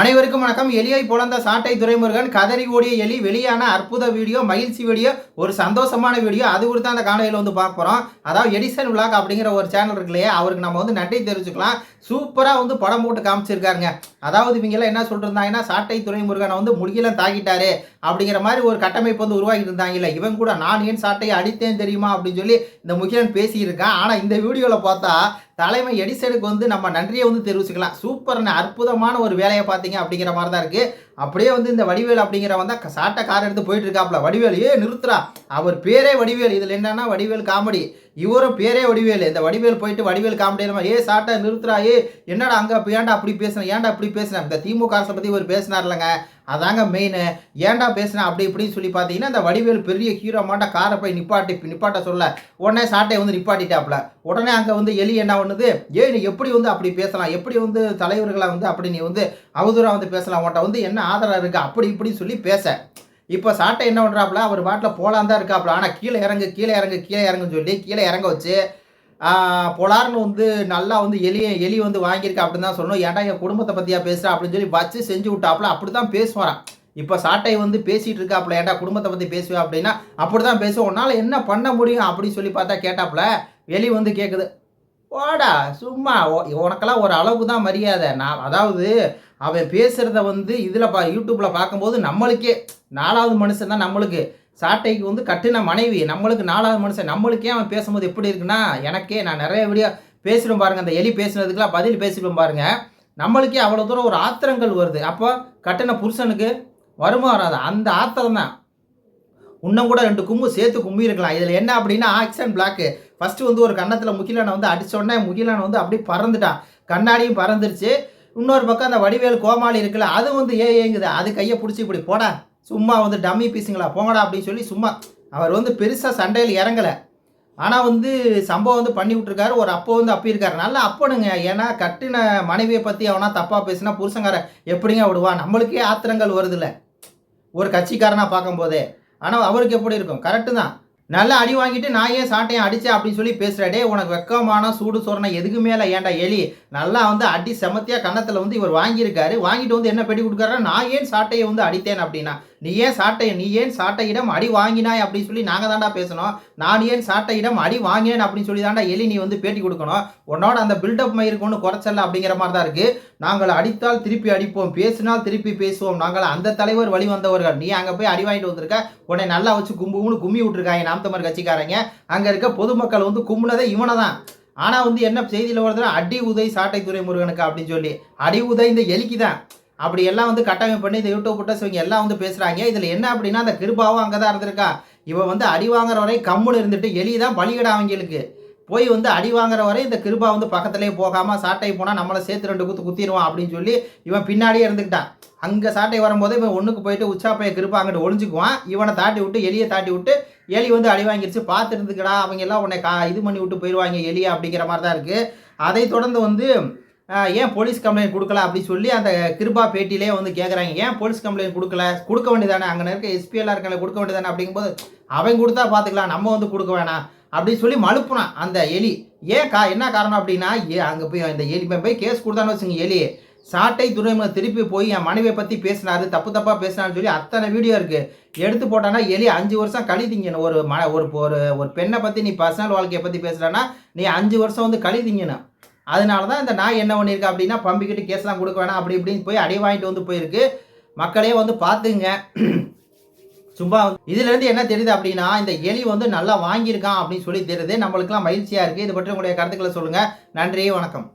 அனைவருக்கும் வணக்கம். எலியை புலந்த சாட்டை துறைமுருகன் கதறி ஓடிய எலி வெளியான அற்புத வீடியோ மகிழ்ச்சி வீடியோ ஒரு சந்தோஷமான வீடியோ. அது குறித்து அந்த காணொலியில் வந்து பார்க்க போகிறோம் அதாவது எடிசன் விளாக் அப்படிங்கிற ஒரு சேனல் இருக்கு இல்லையா? அவருக்கு நம்ம வந்து நன்றி தெரிவிச்சுக்கலாம். சூப்பராக வந்து படம் போட்டு காமிச்சிருக்காருங்க. அதாவது இவங்கெல்லாம் என்ன சொல்லிருந்தாங்கன்னா சாட்டை துறைமுருகனை வந்து முடியலாம் தாக்கிட்டாரு அப்படிங்கிற மாதிரி ஒரு கட்டமைப்பு வந்து உருவாக்கிட்டு இருந்தாங்கல்ல இவன் கூட நான் ஏன் சாட்டையை அடித்தேன் தெரியுமா? அப்படின்னு சொல்லி இந்த முகிலன் பேசியிருக்கான். ஆனால் இந்த வீடியோவில் பார்த்தா தலைமை எடிசனுக்கு வந்து நம்ம நன்றியை வந்து தெரிவிச்சுக்கலாம். சூப்பர்னு அற்புதமான ஒரு வேலையை பார்த்து பார்த்தீங்க அப்படிங்கிற மாதிரி தான் இருக்குது அப்படியே வந்து இந்த வடிவேல் அப்படிங்கிறவன் தான் சாட்டை கார் எடுத்து போயிட்டு இருக்காப்ல வடிவேல் ஏ நிறுத்துறா அவர் பேரே வடிவேல். இதில் என்னன்னா வடிவேல் காமெடி. இவரும் பேரே வடிவேல். இந்த வடிவேல் போயிட்டு வடிவேல் காமெடி ஏ சாட்டை நிறுத்துறா ஏ என்னடா அங்கே ஏன்டா அப்படி பேசுனேன் ஏன்டா அப்படி பேசுனேன் இந்த திமுக அரசை பற்றி இவர் பேசினார் இல்லைங்க அதாங்க மெயின் ஏன்டா பேசுனேன் அப்படி இப்படின்னு சொல்லி பார்த்தீங்கன்னா இந்த வடிவேல் பெரிய ஹீரோ மாட்டா காரை போய் நிப்பாட்டி நிப்பாட்ட சொல்ல. உடனே சாட்டை வந்து நிப்பாட்டிட்டாப்ல உடனே அங்கே வந்து எலி என்ன பண்ணுது? ஏ நீ எப்படி வந்து அப்படி பேசலாம்? எப்படி வந்து தலைவர்களை வந்து அப்படி நீ வந்து அவதூறாக வந்து பேசலாம்? உன்ட்ட வந்து என்ன ஆதரவு இருக்குது அப்படி இப்படின்னு சொல்லி பேச. இப்போ சாட்டை என்ன பண்ணுறாப்புல அவர் பாட்டில் போலான் தான் இருக்காப்புல. ஆனால் கீழே இறங்கு கீழே இறங்கு கீழே இறங்குன்னு சொல்லி கீழே இறங்க வச்சு பொலார்னு வந்து நல்லா வந்து எலி எலி வந்து வாங்கியிருக்கா அப்படின்னு தான் சொல்லணும். ஏன்டா என் குடும்பத்தை பற்றியா பேசுகிறா அப்படின்னு சொல்லி வச்சு செஞ்சு விட்டாப்புல. அப்படி தான் பேசுவாரான் இப்போ சாட்டை வந்து பேசிகிட்டு இருக்காப்புல. ஏன்டா குடும்பத்தை பற்றி பேசுவேன் அப்படின்னா அப்படி தான் பேசுவோம். உன்னால் என்ன பண்ண முடியும் அப்படின்னு சொல்லி பார்த்தா கேட்டாப்புல எலி வந்து கேட்குது ஓடா சும்மா உனக்கெல்லாம் ஒரு அளவுக்கு தான் மரியாதை. நான் அதாவது அவன் பேசுகிறத வந்து இதில் பா யூடியூப்பில் பார்க்கும்போது நம்மளுக்கே நாலாவது மனுஷன் தான் நம்மளுக்கு. சாட்டைக்கு வந்து கட்டின மனைவி நம்மளுக்கு நாலாவது மனுஷன். நம்மளுக்கே அவன் பேசும்போது எப்படி இருக்குன்னா எனக்கே நான் நிறைய வீடியோ பேசிடும் பாருங்கள் அந்த எலி பேசுனதுக்கெலாம் பதில் பேசிடும் பாருங்கள் நம்மளுக்கே அவ்வளோ தூரம் ஒரு ஆத்திரங்கள் வருது. அப்போ கட்டின புருஷனுக்கு வருமா வராது? அந்த ஆத்திரம் தான். இன்னும் கூட ரெண்டு கும்பு சேர்த்து கும்பி இருக்கலாம். இதில் என்ன அப்படின்னா ஆக்சன் பிளாக்கு ஃபஸ்ட்டு வந்து ஒரு கன்னத்தில் முகிலனை வந்து அடித்தோடனே முகிலனை வந்து அப்படியே பறந்துட்டான். கண்ணாடியும் பறந்துருச்சு. இன்னொரு பக்கம் அந்த வடிவேல் கோமாளி இருக்குல்ல அது வந்து ஏ ஏங்குது. அது கையை பிடிச்சி இப்படி போடா. சும்மா வந்து டம்மி பீஸுங்களா போங்கடா அப்படின்னு சொல்லி சும்மா அவர் வந்து பெருசாக சண்டையில் இறங்கலை. ஆனால் வந்து சம்பவம் வந்து பண்ணி விட்ருக்காரு ஒரு அப்போ வந்து அப்பியிருக்காரு நல்லா அப்பனுங்க. ஏன்னா கட்டின மனைவியை பற்றி அவனா தப்பாக பேசினா புருஷங்கார எப்படிங்க விடுவான் நம்மளுக்கே ஆத்திரங்கள் வருதில்ல. ஒரு கட்சிக்காரனாக பார்க்கும்போதே. ஆனால் அவருக்கு எப்படி இருக்கும்? கரெக்டு தான். நல்லா அடி வாங்கிட்டு நான் ஏன் சாட்டையும் அடித்தேன் அப்படின்னு சொல்லி பேசுகிறாடே உனக்கு வெக்கமான சூடு சோறனை எதுக்கு மேலே ஏன்டா எலி? நல்லா வந்து அடி செமத்தியாக கன்னத்தில் வந்து இவர் வாங்கியிருக்காரு. வாங்கிட்டு வந்து என்ன பெட்டி கொடுக்குறாரு நான் ஏன் சாட்டையை வந்து அடித்தேன் அப்படின்னா. நீ ஏன் சாட்டை நீ ஏன் சாட்டையிடம் அடி வாங்கினாய் அப்படின்னு சொல்லி நாங்கள் தாண்டா பேசணும். நான் ஏன் சாட்டையிடம் அடி வாங்கினேன் அப்படின்னு சொல்லி தாண்டா எலி நீ வந்து பேட்டி கொடுக்கணும். உன்னோட அந்த பில்டப் மயிருக்கு ஒன்று குறைச்சல அப்படிங்கிற மாதிரி தான் இருக்குது நாங்கள் அடித்தால் திருப்பி அடிப்போம். பேசினால் திருப்பி பேசுவோம். நாங்கள் அந்த தலைவர் வழி வந்தவர்கள். நீ அங்கே போய் அடி வாங்கிட்டு வந்திருக்க. உன்னை நல்லா வச்சு கும்புன்னு கும்மி விட்டுருக்காங்க நாம் தமிழ் கட்சிக்காரங்க. அங்கே இருக்க பொதுமக்கள் வந்து கும்பினதே இவனை தான் ஆனால் வந்து என்ன செய்தியில் வருதுன்னா அடி உதை சாட்டை துறை முருகனுக்கு அப்படின்னு சொல்லி. அடி உதை இந்த எலிக்கு தான் அப்படி எல்லாம் வந்து கட்டமைப்பு பண்ணி இந்த யூடியூப் புட்டஸ் இவங்க எல்லாம் வந்து பேசுகிறாங்க இதில் என்ன அப்படின்னா அந்த கிருபாவும் அங்கே தான் இருந்திருக்கா. இவன் வந்து அடி வாங்குற வரை கம்முன்னு இருந்துட்டு எலி தான் பலிகடா அவங்களுக்கு. போய் வந்து அடி வாங்குற வரை இந்த கிருபா வந்து பக்கத்துலேயே போகாமல் சாட்டை போனால் நம்மளை சேர்த்து ரெண்டு குத்து குத்திடுவான் அப்படின்னு சொல்லி இவன் பின்னாடியே இருந்துக்கிட்டான். அங்கே சாட்டை வரும்போது இவன் ஒன்றுக்கு போயிட்டு உச்சாப்பைய கிருப்பா அங்கிட்டு ஒழிஞ்சுக்குவான் இவனை தாட்டி விட்டு எலியை தாட்டி விட்டு எலி வந்து அடி வாங்கிருச்சு. பார்த்து இருந்துக்கடா அவங்க எல்லாம் உன்னை கா இது பண்ணி விட்டு போயிடுவாங்க எலியா அப்படிங்கிற மாதிரி தான் இருக்குது அதை தொடர்ந்து வந்து ஏன் போலீஸ் கம்ப்ளைண்ட் கொடுக்கல அப்படின்னு சொல்லி அந்த கிருபா பேட்டிலே வந்து கேட்குறாங்க ஏன் போலீஸ் கம்ப்ளைண்ட் கொடுக்கல? கொடுக்க வேண்டியதானே? அங்கே இருக்க எஸ்பிஎல்லாம் இருக்காங்க கொடுக்க வேண்டியதானே அப்படிங்கும்போது அவன் கொடுத்தா பார்த்துக்கலாம் நம்ம வந்து கொடுக்க வேணாம் அப்படின்னு சொல்லி மழுப்புனான் அந்த எலி. ஏன் கா என்ன காரணம் அப்படின்னா ஏ அங்கே போய் அந்த எலி போய் கேஸ் கொடுத்தான்னு வச்சுங்க எலி. சாட்டை துறைமுக திருப்பி போய் என் மனைவியை பற்றி பேசினாரு தப்பு தப்பாக பேசினான்னு சொல்லி அத்தனை வீடியோ இருக்குது எடுத்து போட்டானா எலி அஞ்சு வருஷம் கழிதிங்கணும் ஒரு ம ஒரு ஒரு பெண்ணை பற்றி நீ பர்சனல் வாழ்க்கையை பற்றி பேசுகிறான்னா நீ அஞ்சு வருஷம் வந்து கழிதிங்கணும் அதனால தான் இந்த நாய் என்ன பண்ணியிருக்கா அப்படின்னா பம்பிக்கிட்டு கேஸ்லாம் கொடுக்க வேணாம் அப்படி இப்படின்னு போய் அடி வாங்கிட்டு வந்து போயிருக்கு. மக்களே வந்து பார்த்துங்க சும்மா இதுலேருந்து என்ன தெரியுது அப்படின்னா இந்த எலி வந்து நல்லா வாங்கியிருக்கான் அப்படின்னு சொல்லி தெரியுது. நம்மளுக்குலாம் மகிழ்ச்சியாக இருக்குது இது பற்றி உங்களுடைய கருத்துக்களை சொல்லுங்கள் நன்றி வணக்கம்.